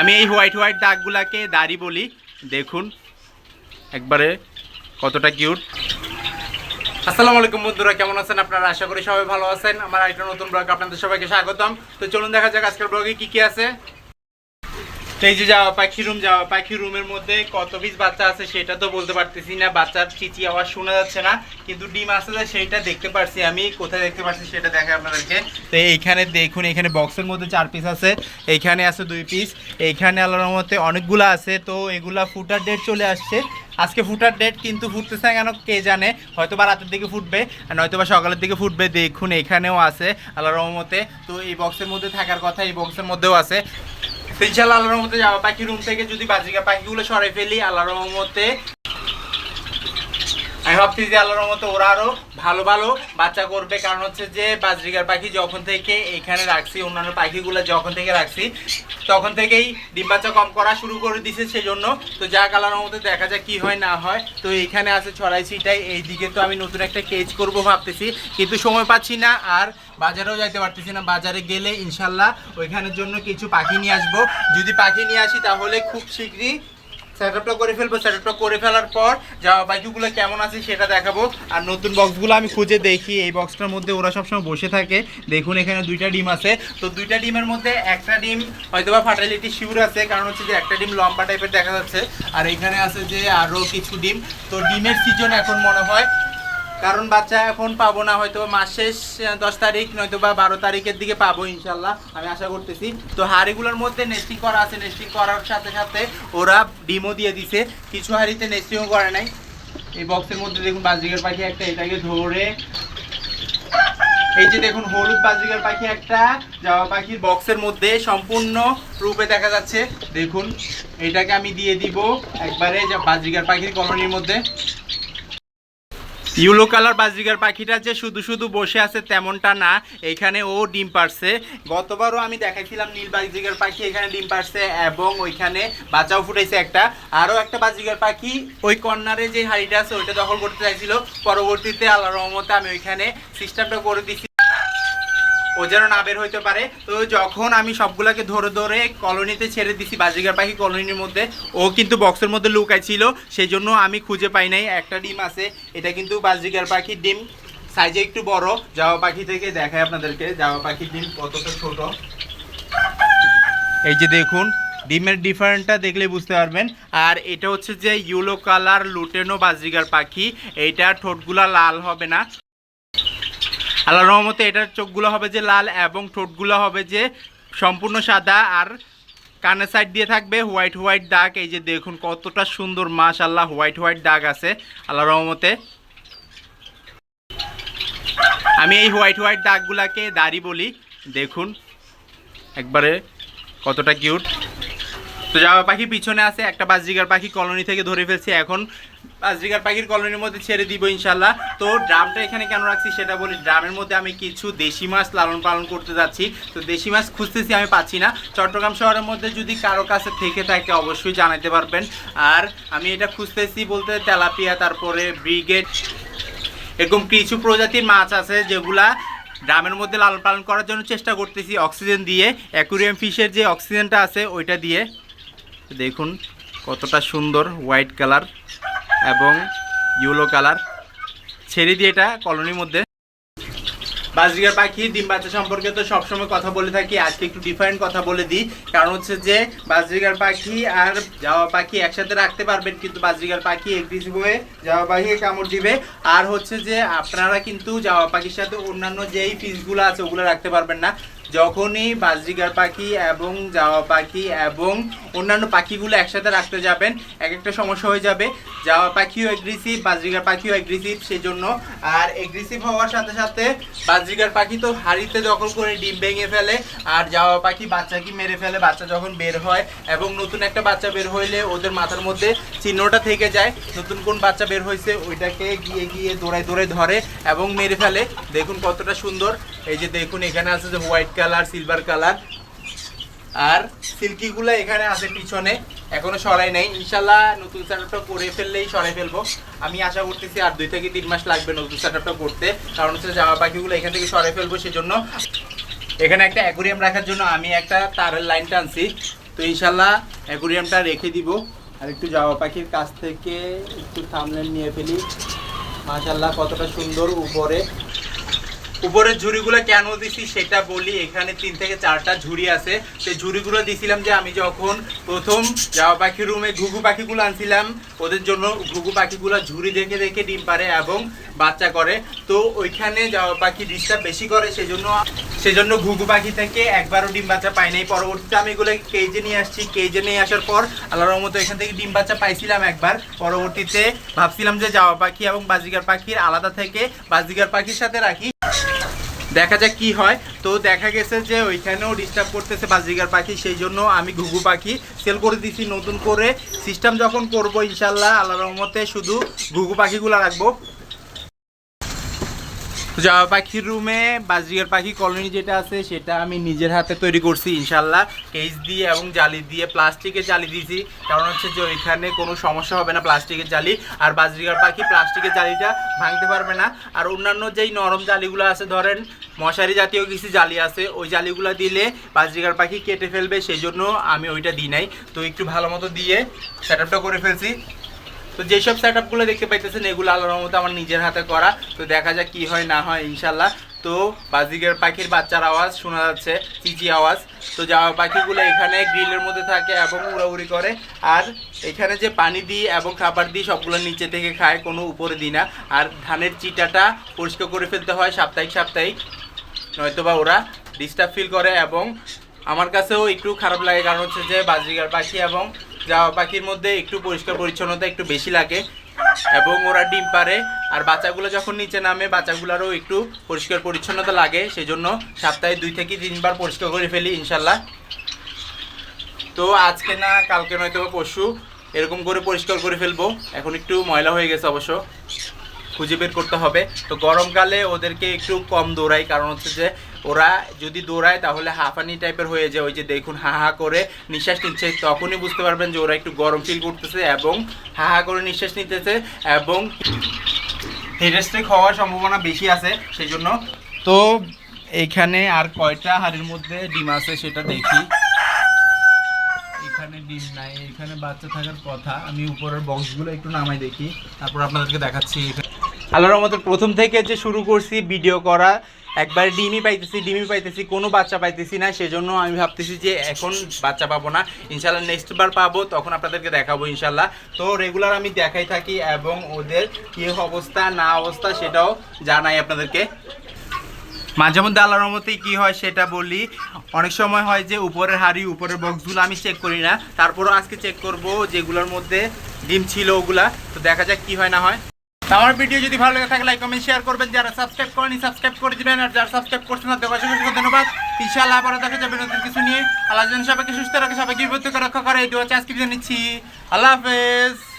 আমি এই white white দাগগুলাকে দাড়ি বলি। দেখুন, একবারে কতটা কিউট আসসালামু আলাইকুম বন্ধুরা, কেমন আছেন আপনারা? আশা করি সবাই ভালো আছেন। আমার আরেকটা নতুন ব্লগ আপনাদের সবাইকে স্বাগতম। তো চলুন দেখা যাক আজকের ব্লগে কি কি আছে। এই যে যাওয়া, পাখি রুম যাওয়া, পাখি রুমের মধ্যে কত পিস বাচ্চা আছে সেটা তো বলতে পারতেছি না, বাচ্চার চিচি আওয়াজ শোনা যাচ্ছে না, কিন্তু ডিম আছে সেইটা দেখতে পারছি আমি, কোথায় দেখতে পারছি সেটা দেখাই আপনাদেরকে। তো এইখানে দেখুন এখানে বক্সের মধ্যে চার পিস আছে, এইখানে আছে দুই পিস এইখানে আল্লাহর মতে অনেকগুলো আছে, তো এগুলা ফুটার ডেট চলে আসছে। আজকে ফুটার ডেট কিন্তু ফুটতেছে কেন, কে জানে হয়তো বা রাতের দিকে ফুটবে, আর নয়তো বা সকালের দিকে ফুটবে, দেখুন এখানেও আছে আল্লাহর রহমতে। তো এই বক্সের মধ্যে থাকার কথা, এই বক্সের মধ্যেও আছে। ইনশাল্লাহ আল্লাহর রহমতে পাখি রুম থেকে যদি বাজিকা পাখিগুলো সরাই ফেলি আল্লাহর রহমতে আমি ভাবছি যে আল্লাহর রহমতে ওরা আরও ভালো ভালো বাচ্চা করবে। কারণ হচ্ছে যে বাজরিকার পাখি যখন থেকে এখানে রাখছি, অন্যান্য পাখিগুলো যখন থেকে রাখছি, তখন থেকেই ডিম বাচ্চা কম করা শুরু করে দিছে সেই জন্য তো যা কালার মধ্যে দেখা যাক কি হয়, না হয়। তো এখানে আছে ছড়াই ছিটাই, এইদিকে তো আমি নতুন একটা কেজ করব ভাবতেছি। কিন্তু সময় পাচ্ছি না আর বাজারেও যাইতে পারতেছি না। বাজারে গেলে ইনশাল্লাহ ওইখানের জন্য কিছু পাখি নিয়ে আসব। যদি পাখি নিয়ে আসি তাহলে খুব শীঘ্রই সেটআপটা করে ফেলব সেটআপটা করে ফেলার পর যাওয়া বাইকগুলো কেমন আছে সেটা দেখাবো। আর নতুন বক্সগুলো আমি খুঁজে দেখি, এই বক্সটার মধ্যে ওরা সবসময় বসে থাকে। দেখুন এখানে দুইটা ডিম আছে। তো দুইটা ডিমের মধ্যে একটা ডিম হয়তো বা ফার্টিলিটি শিউর আছে, কারণ হচ্ছে যে একটা ডিম লম্বা টাইপের দেখা যাচ্ছে। আর এখানে আছে যে আরও কিছু ডিম। তো ডিমের সিজন এখন মনে হয় কারণ বাচ্চা এখন পাবো না, হয়তো মাস শেষ দশ তারিখ, নয়তো বা বারো তারিখের দিকে পাবো ইনশাল্লাহ, আমি আশা করতেছি। তো হাড়িগুলোর মধ্যে নেস্টিং করা আছে, নেস্টিং করার সাথে সাথে ওরা ডিমও দিয়ে দিছে। কিছু হাড়িতে নেস্টিংও করে নাই। এই বক্সের মধ্যে দেখুন বাজিকার পাখি একটা, এটাকে ধরে এই যে দেখুন হলুদ বাজিকার পাখি একটা, জামা পাখির বক্সের মধ্যে সম্পূর্ণ রূপে দেখা যাচ্ছে। দেখুন, এটাকে আমি দিয়ে দিব একবারে যা বাজিকার পাখির কলোনির মধ্যে। ইউলো কালার বাজরিগার পাখিটা যে শুধু শুধু বসে আছে তেমনটা না, এখানে ও ডিম পারছে গতবারও আমি দেখাইছিলাম নীল বাজরিগার পাখি, এখানে ডিম পারছে এবং ওইখানে বাচ্চাও ফুটেছে একটা। আরও একটা বাজরিগার পাখি, ওই কর্নারে যে হাড়িটা আছে ওইটা দখল করতে চাইছিল। পরবর্তীতে আল্লাহ রহমতে আমি ওইখানে সিস্টেমটা করে দিছি। ও যেন না বের হইতে পারে। তো যখন আমি সবগুলাকে ধরে ধরে কলোনিতে ছেড়ে দিছি, বাজিগার পাখি কলোনির মধ্যে, ও কিন্তু বক্সের মধ্যে লুকাইছিল সেই জন্য আমি খুঁজে পাই নাই। একটা ডিম আছে, এটা কিন্তু বাজিগার পাখির ডিম। সাইজে একটু বড় জাওয়া পাখি থেকে দেখায় আপনাদেরকে জাওয়া পাখির ডিম কতটা ছোট। এই যে দেখুন, ডিমের ডিফারেন্টটা দেখলে বুঝতে পারবেন। আর এটা হচ্ছে যে ইউলো কালার লুটেনো বাজরিগার পাখি, এইটা ঠোঁটগুলা লাল হবে না। আল্লাহ রহমতে এটার চোখগুলো হবে যে লাল এবং ঠোঁটগুলো হবে যে সম্পূর্ণ সাদা, আর কানের সাইড দিয়ে থাকবে হোয়াইট হোয়াইট দাগ। এই যে দেখুন কতটা সুন্দর মাস আল্লাহ হোয়াইট হোয়াইট দাগ আছে আল্লাহ রহমতে। আমি এই হোয়াইট হোয়াইট দাগগুলাকে দাড়ি বলি। দেখুন, একবারে কতটা কিউট তো যাওয়া পাখি পিছনে আছে, একটা বাজরিগার পাখি কলোনি থেকে ধরে ফেলছি এখন। বাজরিগার পাখির কলোনির মধ্যে ছেড়ে দিব ইনশাল্লাহ। তো ড্রামটা এখানে কেন রাখছি সেটা বলি, ড্রামের মধ্যে আমি কিছু দেশি মাছ লালন পালন করতে যাচ্ছি। তো দেশি মাছ খুঁজতেছি, আমি পাচ্ছি না। চট্টগ্রাম শহরের মধ্যে যদি কারও কাছে থেকে থাকে অবশ্যই জানাতে পারবেন। আর আমি এটা খুঁজতেছি বলতে তেলাপিয়া, তারপরে ব্রিগেড, এরকম কিছু প্রজাতির মাছ আছে যেগুলা ড্রামের মধ্যে লালন পালন করার জন্য চেষ্টা করতেছি অক্সিজেন দিয়ে। অ্যাকুরিয়াম ফিশের যে অক্সিজেনটা আছে, ওইটা দিয়ে। দেখুন কতটা সুন্দর হোয়াইট কালার এবং ইয়েলো কালার। ছেড়ে দিয়ে এটা কলোনির মধ্যে। বাজরিগার পাখি, ডিম বাচ্চা সম্পর্কে তো সবসময় কথা বলে থাকি। আজকে একটু ডিফারেন্ট কথা বলে দিই। কারণ হচ্ছে যে বাজরিগার পাখি আর জাওয়া পাখি একসাথে রাখতে পারবেন, কিন্তু বাজরিগার পাখি একদিস হয়ে জাওয়া পাখিকে কামড় দিবে। আর হচ্ছে যে আপনারা কিন্তু জাওয়া পাখির সাথে অন্যান্য যেই ফিসগুলো আছে, ওগুলো রাখতে পারবেন না। যখনই বাজরিগার পাখি এবং জাওয়া পাখি এবং অন্যান্য পাখিগুলো একসাথে রাখতে যাবেন, এক একটা সমস্যা হয়ে যাবে। জাওয়া পাখিও এগ্রেসিভ বাজরিগার পাখিও এগ্রেসিভ সেজন্য। আর এগ্রেসিভ হওয়ার সাথে সাথে বাজরিগার পাখি তো হাড়িতে দখল করে ডিম ভেঙে ফেলে, আর জাওয়া পাখি বাচ্চাকে মেরে ফেলে। বাচ্চা যখন বের হয় এবং নতুন একটা বাচ্চা বের হইলে ওদের মাথার মধ্যে চিহ্নটা থেকে যায়। নতুন কোন বাচ্চা বের হয়েছে ওইটাকে গিয়ে গিয়ে দৌড়ায় দৌড়ায় ধরে এবং মেরে ফেলে। দেখুন কতটা সুন্দর। এই যে দেখুন, এখানে আছে যে হোয়াইট কালার সিলভার কালার। আর সিল্কিগুলো এখানে আছে পিছনে। এখনও সরাই নাই। ইনশাল্লাহ নতুন সেটআপটা করে ফেললেই সরাই ফেলব। আমি আশা করতেছি আর দুই থেকে তিন মাস লাগবে নতুন সেটআপটা করতে। কারণ হচ্ছে জামা পাখিগুলো এখান থেকে সরাই ফেলব সেজন্য। এখানে একটা অ্যাকুরিয়াম রাখার জন্য আমি একটা তারের লাইন টানছি। তো ইনশাল্লাহ অ্যাকুরিয়ামটা রেখে দিব। আর একটু জামা পাখির কাছ থেকে একটু থামলেন নিয়ে ফেলি। মাশাল্লাহ কতটা সুন্দর উপরে। উপরের ঝুড়িগুলো কেন দিছি সেটা বলি। এখানে তিন থেকে চারটা ঝুড়ি আছে। সেই ঝুড়িগুলো দিছিলাম যে আমি যখন প্রথম জামা পাখির রুমে ঘুঘু পাখিগুলো আনছিলাম, ওদের জন্য ঘুঘু পাখিগুলো ঝুড়ি দেখে দেখে ডিম পারে এবং বাচ্চা করে। তো ওইখানে জামা পাখি ডিস্টার্ব বেশি করে, সেজন্য সেজন্য ঘুঘু পাখি থেকে একবারও ডিম বাচ্চা পাই নাই। পরবর্তীতে আমি এগুলো কেজে নিয়ে আসছি। কেজে নিয়ে আসার পর আল্লাহর রহমতে এখান থেকে ডিম বাচ্চা পাইছিলাম একবার। পরবর্তীতে ভাবছিলাম যে জামা পাখি এবং বাজিগার পাখির আলাদা থেকে বাজিগার পাখির সাথে রাখি। দেখা যাক কি হয়। তো দেখা গেছে যে ওইখানেও ডিস্টার্ব করতেছে বাজিগার পাখি, সেই জন্য আমি ঘুঘু পাখি সেল করে দিছি। নতুন করে সিস্টেম যখন করব, ইনশাল্লাহ আল্লাহ রহমতে শুধু ঘুঘু পাখিগুলো রাখব। জামা পাখির রুমে বাজিগার পাখি কলোনি যেটা আছে, সেটা আমি নিজের হাতে তৈরি করছি ইনশাল্লাহ কেজ দিয়ে এবং জালি দিয়ে, প্লাস্টিকের জালি দিয়েছি। কারণ হচ্ছে যে ওইখানে কোনো সমস্যা হবে না প্লাস্টিকের জালি। আর বাজরিগার পাখি প্লাস্টিকের জালিটা ভাঙতে পারবে না। আর অন্যান্য যেই নরম জালিগুলো আছে, ধরেন মশারি জাতীয় কিছু জালি আছে, ওই জালিগুলো দিলে বাজরিগার পাখি কেটে ফেলবে সেই জন্য আমি ওইটা দিই নাই। তো একটু ভালো মতো দিয়ে সেট করে ফেলছি। তো যেসব সেট আপগুলো দেখতে পাইতেছেন, এগুলো আল্লাহর রহমতে আমার নিজের হাতে করা। তো দেখা যাক কি হয়, না হয় ইনশাল্লাহ তো বাজিকের পাখির বাচ্চার আওয়াজ শোনা যাচ্ছে, চিচি আওয়াজ। তো যাওয়া পাখিগুলো এখানে গ্রিলের মধ্যে থাকে এবং উড়াউড়ি করে। আর এখানে যে পানি দিই এবং খাবার দিই, সবগুলো নিচে থেকে খায়, কোনো উপরে দিই না। আর ধানের চিটাটা পরিষ্কার করে ফেলতে হয় সাপ্তাহিক সাপ্তাহিক। নয়তোবা ওরা ডিস্টার্ব ফিল করে এবং আমার কাছেও একটু খারাপ লাগে, কারণ হচ্ছে যে বাজরিগার পাখি এবং জাওয়া পাখির মধ্যে একটু পরিষ্কার পরিচ্ছন্নতা একটু বেশি লাগে। এবং ওরা ডিম পারে আর বাচ্চাগুলো যখন নিচে নামে, বাচ্চাগুলোরও একটু পরিষ্কার পরিচ্ছন্নতা লাগে। সেই জন্য সপ্তাহে দুই থেকে তিনবার পরিষ্কার করে ফেলি ইনশাল্লাহ তো আজকে না, কালকে নয়তো বা পরশু এরকম করে পরিষ্কার করে ফেলব। এখন একটু ময়লা হয়ে গেছে অবশ্য। খুঁজে বের করতে হবে। তো গরমকালে ওদেরকে একটু কম দৌড়াই, কারণ হচ্ছে যে ওরা যদি দৌড়ায় তাহলে হাঁফানি টাইপের হয়ে যায়। ওই যে দেখুন, হা হা করে নিঃশ্বাস নিচ্ছে, তখনই বুঝতে পারবেন যে ওরা একটু গরম ফিল করতেছে এবং হা হা করে নিঃশ্বাস নিতেছে এবং হেডস্ট্রিক হওয়ার সম্ভাবনা বেশি আছে সেই জন্য তো এইখানে আর কয়টা হাড়ির মধ্যে ডিম আছে সেটা দেখি। এখানে ডিম নাই, এখানে বাচ্চা থাকার কথা। আমি উপরের বক্সগুলো একটু নামাই দেখি, তারপর আপনাদেরকে দেখাচ্ছি। আল্লাহর মতো প্রথম থেকে যে শুরু করছি ভিডিও করা, একবার ডিমই পাইতেছি ডিমই পাইতেছি, কোনো বাচ্চা পাইতেছি না, সেজন্য আমি ভাবতেছি যে এখন বাচ্চা পাবো না। ইনশাল্লাহ নেক্সট বার পাবো, তখন আপনাদেরকে দেখাবো ইনশাল্লাহ তো রেগুলার আমি দেখাই থাকি এবং ওদের কী অবস্থা, না অবস্থা সেটাও জানাই আপনাদেরকে। মাঝে মধ্যে আল্লাহর রহমতেই কি হয় সেটা বলি। অনেক সময় হয় যে উপরের হাড়ি, উপরের বক্সগুলো আমি চেক করি না। তারপরও আজকে চেক করব যেগুলোর মধ্যে ডিম ছিল ওগুলা। তো দেখা যাক কি হয় না হয়। আমার ভিডিও যদি ভালো লাগে থাকে লাইক কমেন্ট শেয়ার করবেন। যারা সাবস্ক্রাইব করেনি সাবস্ক্রাইব করে দিবেন। আর যারা সাবস্ক্রাইব করছেন দেওয়ার অসংখ্য ধন্যবাদ। ইনশাআল্লাহ আবারও দেখা যাবে নতুন কিছু নিয়ে। আল্লাহ সবাইকে সুস্থ রাখে, সবাইকে বিপদ থেকে রক্ষা করে। এই দু আজকে নিচ্ছি। আল্লাহ হাফেজ।